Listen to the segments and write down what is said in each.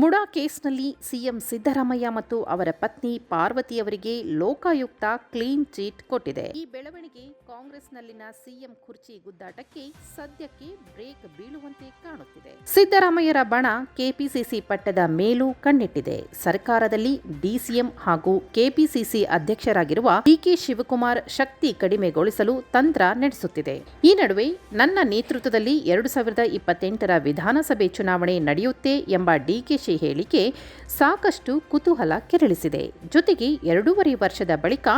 ಮುಡಾ ಕೇಸ್ನಲ್ಲಿ ಸಿಎಂ ಸಿದ್ದರಾಮಯ್ಯ ಮತ್ತು ಅವರ ಪತ್ನಿ ಪಾರ್ವತಿಯವರಿಗೆ ಲೋಕಾಯುಕ್ತ ಕ್ಲೀನ್ ಚೀಟ್ ಕೊಟ್ಟಿದೆ. ಈ ಬೆಳವಣಿಗೆ ಕಾಂಗ್ರೆಸ್ನಲ್ಲಿನ ಸಿಎಂ ಕುರ್ಚಿ ಗುದ್ದಾಟಕ್ಕೆ ಸದ್ಯಕ್ಕೆ ಬ್ರೇಕ್ ಬೀಳುವಂತೆ ಕಾಣುತ್ತಿದೆ. ಸಿದ್ದರಾಮಯ್ಯರ ಬಣ ಕೆಪಿಸಿಸಿ ಪಟ್ಟದ ಮೇಲೂ ಕಣ್ಣಿಟ್ಟಿದೆ. ಸರ್ಕಾರದಲ್ಲಿ ಡಿಸಿಎಂ ಹಾಗೂ ಕೆಪಿಸಿಸಿ ಅಧ್ಯಕ್ಷರಾಗಿರುವ ಡಿಕೆ ಶಿವಕುಮಾರ್ ಶಕ್ತಿ ಕಡಿಮೆಗೊಳಿಸಲು ತಂತ್ರ ನಡೆಸುತ್ತಿದೆ. ಈ ನಡುವೆ ನನ್ನ ನೇತೃತ್ವದಲ್ಲಿ ಎರಡು ಸಾವಿರದ ಇಪ್ಪತ್ತೆಂಟರ ವಿಧಾನಸಭೆ ಚುನಾವಣೆ ನಡೆಯುತ್ತೆ ಎಂಬ ಡಿಕೆಶಿ ಹೇಳಿಕೆ ಸಾಕಷ್ಟು ಕುತೂಹಲ ಕೆರಳಿಸಿದೆ. ಜೊತೆಗೆ ಎರಡೂವರೆ ವರ್ಷದ ಬಳಿಕ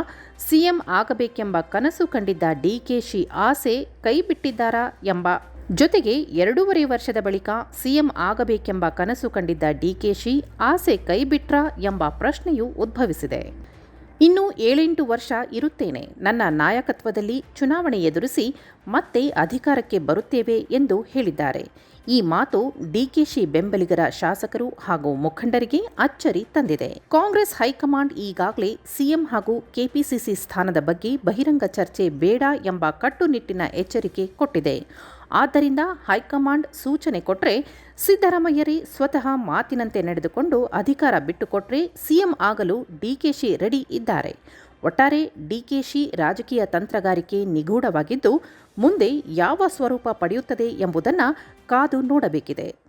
ಸಿಎಂ ಆಗಬೇಕೆಂಬ ಕನಸು ಕಂಡಿದ್ದ ಡಿಕೆಶಿ ಆಸೆ ಕೈಬಿಟ್ಟಿದ್ದಾರಾ ಎಂಬ. ಜೊತೆಗೆ ಎರಡೂವರೆ ವರ್ಷದ ಬಳಿಕ ಸಿಎಂ ಆಗಬೇಕೆಂಬ ಕನಸು ಕಂಡಿದ್ದ ಡಿಕೆಶಿ ಆಸೆ ಕೈಬಿಟ್ರಾ ಎಂಬ ಪ್ರಶ್ನೆಯೂ ಉದ್ಭವಿಸಿದೆ. ಇನ್ನು ಏಳೆಂಟು ವರ್ಷ ಇರುತ್ತೇನೆ. ನನ್ನ ನಾಯಕತ್ವದಲ್ಲಿ ಚುನಾವಣೆ ಎದುರಿಸಿ ಮತ್ತೆ ಅಧಿಕಾರಕ್ಕೆ ಬರುತ್ತೇವೆ ಎಂದು ಹೇಳಿದ್ದಾರೆ. ಈ ಮಾತು ಡಿಕೆಶಿ ಬೆಂಬಲಿಗರ ಶಾಸಕರು ಹಾಗೂ ಮುಖಂಡರಿಗೆ ಅಚ್ಚರಿ ತಂದಿದೆ. ಕಾಂಗ್ರೆಸ್ ಹೈಕಮಾಂಡ್ ಈಗಾಗಲೇ ಸಿಎಂ ಹಾಗೂ ಕೆಪಿಸಿಸಿ ಸ್ಥಾನದ ಬಗ್ಗೆ ಬಹಿರಂಗ ಚರ್ಚೆ ಬೇಡ ಎಂಬ ಕಟ್ಟುನಿಟ್ಟಿನ ಎಚ್ಚರಿಕೆ ಕೊಟ್ಟಿದೆ. ಆದ್ದರಿಂದ ಹೈಕಮಾಂಡ್ ಸೂಚನೆ ಕೊಟ್ಟರೆ ಸಿದ್ದರಾಮಯ್ಯರೇ ಸ್ವತಃ ಮಾತಿನಂತೆ ನಡೆದುಕೊಂಡು ಅಧಿಕಾರ ಬಿಟ್ಟುಕೊಟ್ರೆ ಸಿಎಂ ಆಗಲು ಡಿಕೆಶಿ ರೆಡಿ ಇದ್ದಾರೆ. ಒಟ್ಟಾರೆ ಡಿಕೆಶಿ ರಾಜಕೀಯ ತಂತ್ರಗಾರಿಕೆ ನಿಗೂಢವಾಗಿದ್ದು ಮುಂದೆ ಯಾವ ಸ್ವರೂಪ ಪಡೆಯುತ್ತದೆ ಎಂಬುದನ್ನು ಕಾದು ನೋಡಬೇಕಿದೆ.